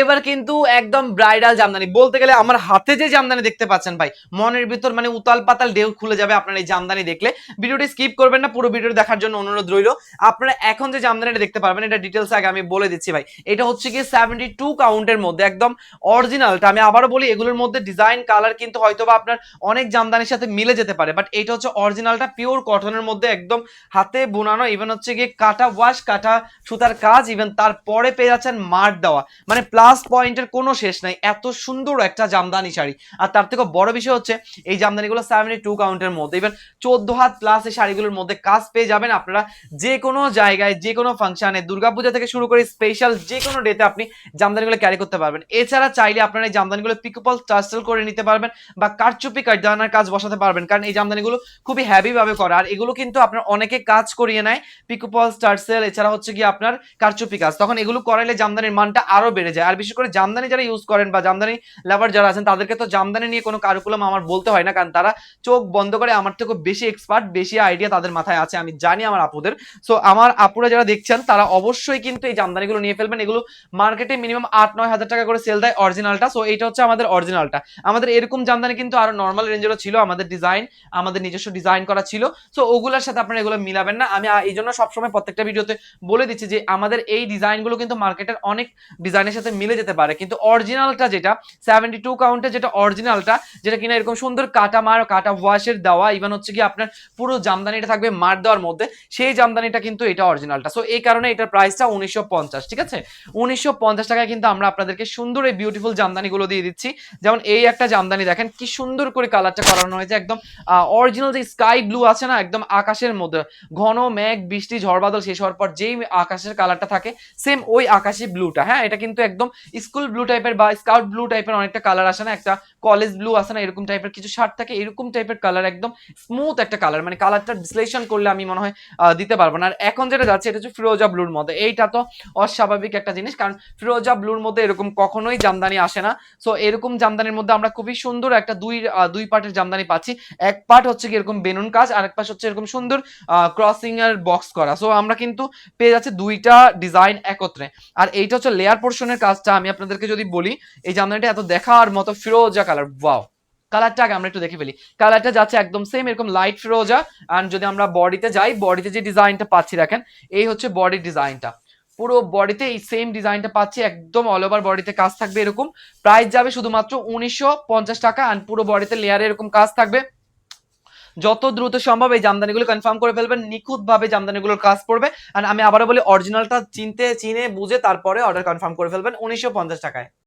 এবার কিন্তু একদম ব্রাইডাল জামদানি। বলতে গেলে আমার হাতে যে জামদানি দেখতে পাচ্ছেন ভাই, মনের ভিতর মানে উতাল পাতাল ঢেউ খুলে যাবে আপনার এই জামদানি দেখলে। ভিডিওটি স্কিপ করবেন না, পুরো ভিডিও দেখার জন্য অনুরোধ রইল। আপনারা এখন যে জামদানিটা দেখতে পারবেন, এটা ডিটেলস আগে আমি বলে দিচ্ছি ভাই। এটা হচ্ছে কি সেভেন্টি টু কাউন্টের মধ্যে, একদম অরিজিনালটা আমি আবারও বলি, এগুলোর মধ্যে ডিজাইন কালার কিন্তু হয়তো বা আপনার অনেক জামদানির সাথে মিলে যেতে পারে। বাট এটা হচ্ছে অরিজিনালটা পিওর কটনের মধ্যে একদম হাতে বোনানো ইভেন হচ্ছে গিয়ে কাটা ওয়াশ কাটা সুতার কাজ ইভেন তারপরে পেয়ে যাচ্ছেন মার দেওয়া। মানে প্লাস পয়েন্টের কোনো শেষ নাই। এত সুন্দর একটা জামদানি শাড়ি। আর তার থেকে বড় বিষয় হচ্ছে, এই জামদানিগুলো সেভেন্টি টু কাউন্টের মধ্যে। ইভেন চোদ্দ হাত প্লাস এই শাড়িগুলোর মধ্যে কাজ পেয়ে যাবেন আপনারা যে কোনো জায়গায়, যে কোনো ফাংশনে দুর্গাপূজা থেকে শুরু করে স্পেশাল যে কোনো ডেতে আপনি জামদানিগুলো ক্যারি করতে পারবেন। এছাড়া চাইলে আপনারা এই জামদানিগুলো পিকপল টার্সেল করে নিতে পারবেন বা কারচুপি কাটদানার কাজ বসাতে পারবেন। কারণ এই জামদানিগুলো খুবই হ্যাভি ভাবে করা। আর এগুলো কিন্তু আপনার অনেকে কাজ করিয়ে নেয় পিকোপল টার্সেল এছাড়া হচ্ছে কি আপনার কারচুপি কাজ। তখন এগুলো করাইলে জামদানির মানটা আরও বেড়ে যায়। আর বিশেষ করে জামদানি যারা ইউজ করেন বা জামদানি লাভার যারা আছেন, তাদেরকে তো জামদানি নিয়ে কোনো কারুকুলাম আমার বলতে হয় না, কারণ তারা চোখ বন্ধ করে আমার থেকে বেশি এক্সপার্ট বেশি আইডিয়া তাদের মাথায় আছে, আমি জানি আমার আপুদের। সো আমার আপুরা যারা দেখছেন, তারা অবশ্যই কিন্তু এই জামদানিগুলো নিয়ে ফেলবেন। এগুলো মার্কেটে মিনিমাম আট নয় হাজার টাকা করে সেল দেয় অরিজিনালটা সো এটা হচ্ছে আমাদের অরিজিনালটা আমাদের এরকম জামদানি কিন্তু আরও নর্মাল রেঞ্জেরও ছিল, আমাদের ডিজাইন আমাদের নিজস্ব ডিজাইন করা ছিল। সো ওগুলোর সাথে আপনারা এগুলো মিলাবেন না। আমি এই জন্য সবসময় প্রত্যেকটা ভিডিওতে বলে দিচ্ছি যে, আমাদের এই ডিজাইনগুলো কিন্তু মার্কেটের অনেক ডিজাইনের সাথে মিলে যেতে পারে। কিন্তু অরিজিনালটা যেটা সেভেন্টি টু কাউন্টে যেটা অরিজিনালটা যেটা কিনা এরকম সুন্দর কাটা মার কাটা ওয়াশের দেওয়া ইভেন হচ্ছে কি আপনার পুরো জামদানিটা থাকবে মার দেওয়ার মধ্যে, সেই জামদানিটা কিন্তু এটা অরিজিনালটা সো এই কারণে এটার প্রাইসটা উনিশশো পঞ্চাশ, ঠিক আছে? উনিশশো পঞ্চাশ টাকায় কিন্তু আমরা আপনাদেরকে সুন্দর এই বিউটিফুল জামদানিগুলো দিয়ে দিচ্ছি। যেমন এই একটা জামদানি দেখেন, কি সুন্দর করে কালারটা করানো হয়েছে একদম অরিজিনাল যে স্কাই ব্লু আছে না, একদম আকাশের মধ্যে, ঘন মেঘ, বৃষ্টি ঝড় বাদল শেষ হওয়ার পর যেই আকাশের কালারটা থাকে সেম ওই আকাশি ব্লুটা হ্যাঁ? এটা কিন্তু একদম স্কুল ব্লু টাইপের বা স্কাউট ব্লু টাইপের অনেকটা কালার আসে না? একটা কলেজ ব্লু আসে না? এরকম টাইপের কিছু শার্ট থাকে, এরকম টাইপের কালার একদম স্মুথ একটা কালার মানে কালারটা বিশ্লেষণ করলে আমি মনে হয় দিতে পারব না। আর এখন যেটা যাচ্ছে, এটা হচ্ছে ফিরোজা ব্লুর মধ্যে। এইটা তো অস্বাভাবিক একটা জিনিস, কারণ ফিরোজা ব্লুর মধ্যে এরকম কখনোই জামদানি আসে না। সো এরকম জামদানির মধ্যে আমরা খুবই সুন্দর একটা দুই দুই পার্টের জামদানি পাচ্ছি। এক পার্ট হচ্ছে কি এরকম বেনুন কাজ আর এক পাশ হচ্ছে এরকম সুন্দর ক্রসিং এর বক্স করা। সো আমরা কিন্তু পেয়ে যাচ্ছে দুইটা ডিজাইন একত্রে। আর এইটা হচ্ছে লেয়ার পোর্শনের কাজটা আমি আপনাদেরকে যদি বলি, এই জামদানিটা এত দেখার মতো ফিরোজা কালার ওয়াও কালারটা আগে আমরা একটু দেখে ফেলি। কালারটা যাচ্ছে একদম সেম এরকম লাইট ফিরোজা। আর যদি আমরা বডিতে যাই বডিতে যে ডিজাইনটা পাচ্ছি, দেখেন, এই হচ্ছে বডি ডিজাইনটা পুরো বডিতে এই সেম ডিজাইনটা পাচ্ছি, একদম অল ওভার বডিতে কাজ থাকবে এরকম। প্রাইস যাবে শুধুমাত্র উনিশশো পঞ্চাশ টাকা আর পুরো বডিতে লেয়ারে এরকম কাজ থাকবে। যত দ্রুত সম্ভব এই জামদানিগুলো কনফার্ম করে ফেলবেন নিখুঁত ভাবে জামদানিগুলোর কাজ পড়বে। আর আমি আবারও বলি অরিজিনালটা চিনতে, চিনে, বুঝে তারপরে অর্ডার কনফার্ম করে ফেলবেন, উনিশশো পঞ্চাশ টাকায়।